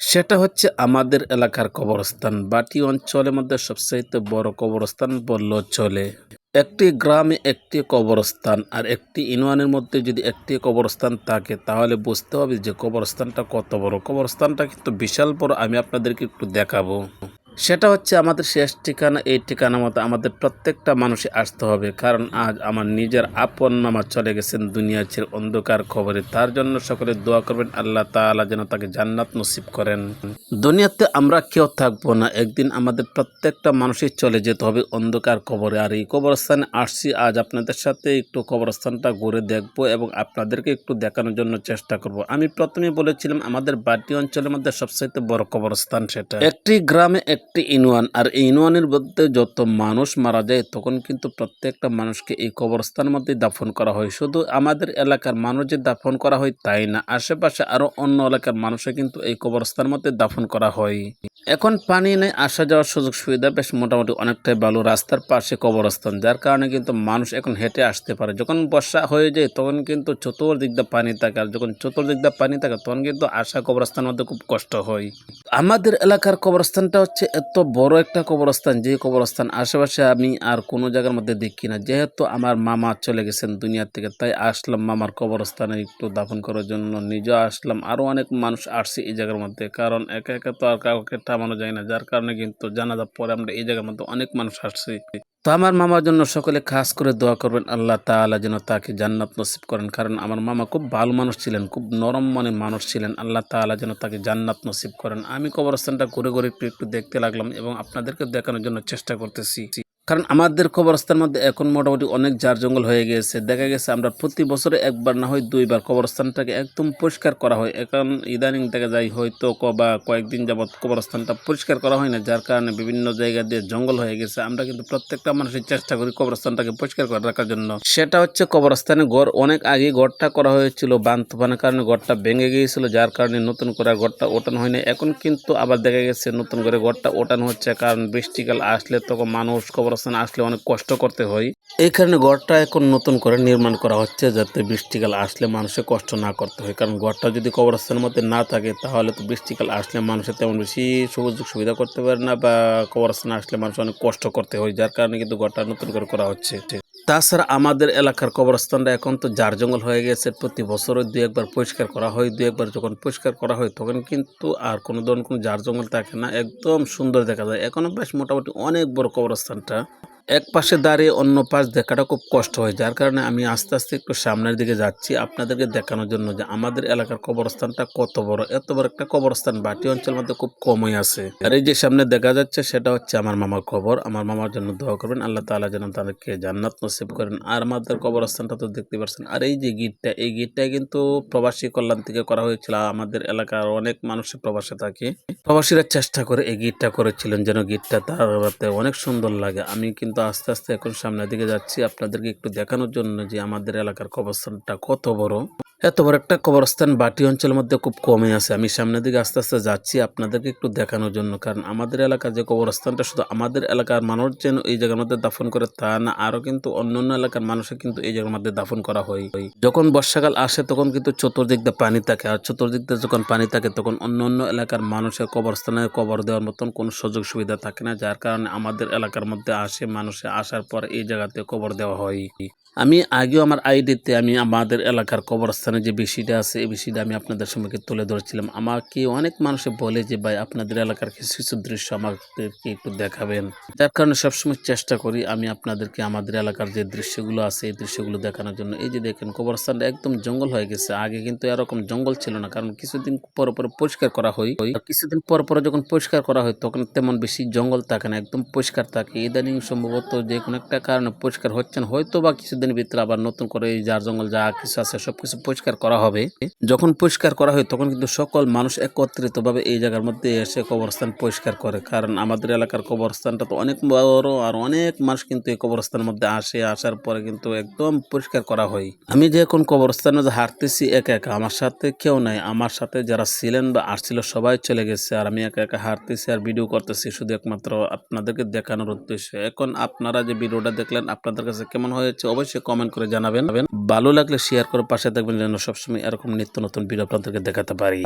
সেটা হচ্ছে আমাদের এলাকার কবরস্থান। বাটি অঞ্চলের মধ্যে সবচাইতে বড় কবরস্থান বললেও চলে। একটি গ্রামে একটি কবরস্থান আর একটি ইউনিয়নের মধ্যে যদি একটি কবরস্থান থাকে, তাহলে বুঝতে হবে যে কবরস্থানটা কত বড়। কবরস্থানটা কিন্তু বিশাল বড়, আমি আপনাদেরকে একটু দেখাবো। সেটা হচ্ছে আমাদের শেষ ঠিকানা, এই ঠিকানা মতো আমাদের প্রত্যেকটা মানুষই আসতে হবে। কারণ আজ আমার নিজের আপন মামা চলে গেছেন দুনিয়া ছেড়ে অন্ধকার খবরে। তার জন্য সকলে দোয়া করবেন, আল্লাহ তাআলা যেন তাকে জান্নাত নসিব করেন। দুনিয়াতে আমরা কেউ থাকব না, একদিন আমাদের প্রত্যেকটা মানুষই চলে যেতে হবে অন্ধকার খবরে। আর এই কবরস্থানে আসছি, আজ আপনাদের সাথে একটু কবরস্থানটা ঘুরে দেখব এবং আপনাদেরকে একটু দেখানোর জন্য চেষ্টা করব। আমি প্রথমে বলেছিলাম, আমাদের বাটি অঞ্চলের মধ্যে সবচাইতে বড় কবরস্থান সেটা। একটি গ্রামে একটি ইউনিয়ন আর এই ইউনিয়নের মধ্যে যত মানুষ মারা যায়, তখন কিন্তু প্রত্যেকটা মানুষকে এই কবরস্থানের মধ্যে দাফন করা হয়। শুধু আমাদের এলাকার মানুষ যে দাফন করা হয় তাই না, আশেপাশে আরও অন্য এলাকার মানুষও কিন্তু এই কবরস্থানের মধ্যে দাফন করা হয়। এখন পানি নেই আসা যাওয়ার সুযোগ সুবিধা বেশ মোটামুটি অনেকটাই ভালো রাস্তার পাশে কবরস্থান, যার কারণে কিন্তু মানুষ এখন হেঁটে আসতে পারে। যখন বর্ষা হয়ে যায়, তখন কিন্তু চতুর্দিক দিয়ে পানি থাকে, আর যখন চতুর্দিক দিয়ে পানি থাকে, তখন কিন্তু আসা কবরস্থানের মধ্যে খুব কষ্ট হয়। আমাদের এলাকার কবরস্থানটা হচ্ছে এত বড় একটা কবরস্থান, যে কবরস্থান আশেপাশে আমি আর কোনো জায়গার মধ্যে দেখি না। যেহেতু আমার মামা চলে গেছেন দুনিয়ার থেকে, তাই আসলাম মামার কবরস্থানে একটু দাফন করার জন্য। নিজেও আসলাম আরও অনেক মানুষ আসছে এই জায়গার মধ্যে, কারণ একে একে তো আর কাউকে থামানো যায় না। যার কারণে কিন্তু জানাজা পরে আমরা এই জায়গার মধ্যে অনেক মানুষ আসছি। তো আমার মামার জন্য সকলে খাস করে দোয়া করবেন, আল্লাহ তালা যেন তাকে জান্নাত নসিব করেন। কারণ আমার মামা খুব ভালো মানুষ ছিলেন, খুব নরম মনে মানুষ ছিলেন, আল্লাহ তালা যেন তাকে জান্নাত নসিব করেন। আমি কবরস্থানটা ঘুরে ঘুরে একটু একটু দেখতে লাগলাম এবং আপনাদেরকে দেখানোর জন্য চেষ্টা করতেছি। কারণ আমাদের কবরস্থানের মধ্যে এখন মোটামুটি অনেক জার জঙ্গল হয়ে গিয়েছে। দেখা গেছে আমরা প্রতি বছরে একবার না হয় দুইবার কবরস্থানটাকে একদম পরিষ্কার করা হয়। এখন ইদানিং দেখা যায় হয়তো বা কয়েকদিন যাবৎ কবরস্থানটা পরিষ্কার করা হয় না, যার কারণে বিভিন্ন জায়গা দিয়ে জঙ্গল হয়ে গেছে। আমরা কিন্তু প্রত্যেকটা মানুষের চেষ্টা করি কবরস্থানটাকে পরিষ্কার করে রাখার জন্য। সেটা হচ্ছে কবরস্থানে ঘর, অনেক আগে ঘরটা করা হয়েছিল বান তুফানের কারণে ঘরটা ভেঙে গিয়েছিল, যার কারণে নতুন করে ঘরটা ওঠানো হয়নি। এখন কিন্তু আবার দেখা গেছে নতুন করে ঘরটা ওঠানো হচ্ছে, কারণ বৃষ্টিকাল আসলে তখন মানুষ কবরস্থানে আসলে অনেক কষ্ট করতে হয়। এখানে কারণে ঘরটা এখন নতুন করে নির্মাণ করা হচ্ছে যাতে বৃষ্টিকাল আসলে মানুষের কষ্ট না করতে হয়। কারণ ঘরটা যদি কবরস্থানের মধ্যে না থাকে, তাহলে তো বৃষ্টিকাল আসলে মানুষের তেমন বেশি সুযোগ সুবিধা করতে পারে না বা কবরস্থানে আসলে মানুষ অনেক কষ্ট করতে হয়, যার কারণে কিন্তু ঘরটা নতুন করে করা হচ্ছে। তাছাড়া আমাদের এলাকার কবরস্থানটা এখন তো জার জঙ্গল হয়ে গেছে। প্রতি বছরও দু একবার পরিষ্কার করা হয়, দু একবার যখন পরিষ্কার করা হয় তখন কিন্তু আর কোনো ধরনের কোনো জার জঙ্গল থাকে না। একদম সুন্দর দেখা যায়। এখনও বেশ মোটামুটি অনেক বড় কবরস্থানটা। এক পাশে দাঁড়িয়ে অন্য পাশ দেখাটা খুব কষ্ট হয়, যার কারণে আমি আস্তে আস্তে একটু সামনের দিকে যাচ্ছি। আপনাদেরকে দেখানোর জন্য যে আমাদের এলাকার কবরস্থানটা কত বড়, এত বড় একটা কবরস্থান। বাটি অঞ্চল মধ্যে খুব কমই আছে। আর এই যে সামনে দেখা যাচ্ছে, সেটা হচ্ছে আমার মামার কবর। আমার মামার জন্য দোয়া করবেন, আল্লাহ তাআলা যেন তাদেরকে জান্নাত নসিব করেন। আর আমাদের কবরস্থানটা তো দেখতে পাচ্ছেন, আর এই যে গিটটা, এই গিটটা কিন্তু প্রবাসী কল্যাণ থেকে করা হয়েছিল। আমাদের এলাকার অনেক মানুষের প্রবাসে থাকে। প্রবাসীরা চেষ্টা করে এই গিটটা করেছিলেন, যেন গিটটা তার অনেক সুন্দর লাগে। আমি কিন্তু আস্তে আস্তে এখন সামনের দিকে যাচ্ছি। আপনাদেরকে একটু দেখানোর জন্য যে আমাদের এলাকার কবরস্থানটা কত বড়। এত বড় একটা কবরস্থান বাটি অঞ্চলের মধ্যে খুব কমে আছে। আমি সামনের দিকে আস্তে আস্তে যাচ্ছি, আপনাদেরকে একটু দেখানোর জন্য। কারণ আমাদের এলাকার যে কবরস্থানটা শুধু আমাদের এলাকার মানুষ যেন এই জায়গার মধ্যে দাফন করে, তা না, আরও কিন্তু অন্য অন্য এলাকার মানুষও কিন্তু এই জায়গার মধ্যে দাফন করা হয়। যখন বর্ষাকাল আসে, তখন কিন্তু চতুর্দিক দিয়ে পানি থাকে। আর চতুর্দিক দিয়ে যখন পানি থাকে, তখন অন্য অন্য এলাকার মানুষের কবরস্থানে কবর দেওয়ার মতন কোনো সুযোগ সুবিধা থাকে না। যার কারণে আমাদের এলাকার মধ্যে আসে, মানুষে আসার পর এই জায়গাতে কবর দেওয়া হয়। আমি আগেও আমার আইডিতে আমি আমাদের এলাকার কবরস্থানে যে বিষয়টা আছে, এই বিষয়টা আমি আপনাদের সম্মুখে তুলে ধরেছিলাম। আমাকে অনেক মানুষে বলে যে, ভাই, আপনাদের এলাকার কিছু কিছু দৃশ্য আমাদেরকে একটু দেখাবেন। যার কারণে সবসময় চেষ্টা করি আমি আপনাদেরকে আমাদের এলাকার যে দৃশ্যগুলো আছে, এই দৃশ্যগুলো দেখানোর জন্য। এই যে দেখেন, কবরস্থানটা একদম জঙ্গল হয়ে গেছে। আগে কিন্তু এরকম জঙ্গল ছিল না, কারণ কিছুদিন পর পর পরিষ্কার করা হয়। কিছুদিন পর পর যখন পরিষ্কার করা হয়, তখন তেমন বেশি জঙ্গল থাকে না, একদম পরিষ্কার থাকে। ইদানিং সম্ভবত যে কোনো একটা কারণে পরিষ্কার হচ্ছে না। হয়তো বা কিছুদিন ভিতরে আবার নতুন করে এই জার জঙ্গল যা কিছু আছে, সবকিছু পরিষ্কার করা হবে। যখন পরিষ্কার করা হয়, তখন কিন্তু সকল মানুষ একত্রিত ভাবে এই জায়গার মধ্যে এসে কবরস্থান পরিষ্কার করে। কারণ আমাদের এলাকার কবরস্থানটা তো অনেক বড় আর অনেক মানুষ কিন্তু এই কবরস্থানের মধ্যে আসে। আসার পরে কিন্তু একদম পরিষ্কার করা হয়। আমি যে এখন কবরস্থানে হাঁটতেছি, একা একা, আমার সাথে কেউ নাই। আমার সাথে যারা ছিলেন বা আসছিল, সবাই চলে গেছে আর আমি একা একা হাঁটতেছি আর ভিডিও করতেছি। শুধু একমাত্র আপনাদেরকে দেখানোর উদ্দেশ্যে। এখন আপনারা যে ভিডিওটা দেখলেন, আপনাদের কাছে কেমন হয়েছে? অবশ্যই কমেন্ট করে জানাবেন। ভালো লাগলে শেয়ার করে পাশে থাকবেন যেন সবসময় এরকম নিত্য নতুন ভিডিও আপনাদেরকে দেখাতে পারি।